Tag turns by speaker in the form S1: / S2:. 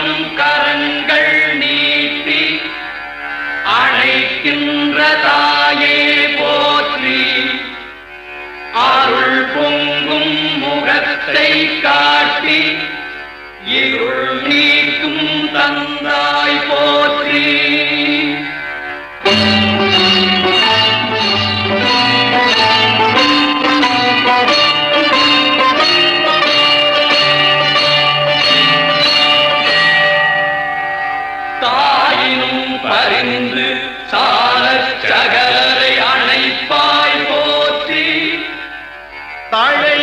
S1: காணும் கரங்கள் நீட்டி அழைக்கின்ற தாயே போற்றி. அருள் பொங்கும் முகத்தை காட்டி இருள் நீக்கும் தன் அறிந்து சாரச் சகலரை அணைப்பாய் போற்றி. தாழை